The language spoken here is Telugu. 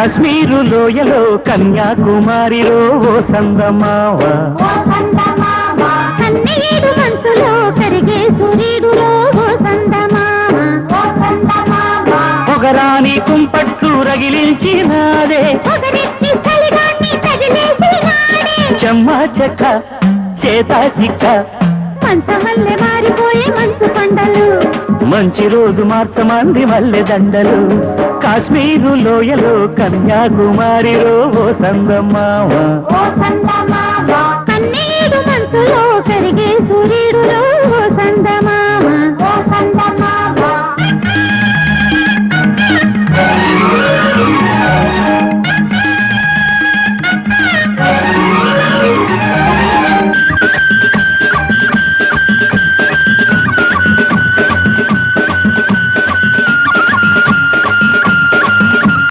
కాశ్మీరు లోయలో కన్యాకుమారిలో ఓ సందమావ. కన్నీడు మనసులో కరిగే సూర్యుడులో ఓ సందమామ పొగరాని కుంపట్లు తగిలేసి నాడే. చెమ్మ చెక్క చేత చిక్క. మంచమల్లె మారిపోయే మంచు కొండలు మంచి రోజు మార్చమంది మల్లె దండలు. కాశ్మీరు లోయలో కన్యాకుమారిలో ఓ సందమావ కన్నీరు మంచులో కరిగే సూర్యుడులో ఓ సందమామ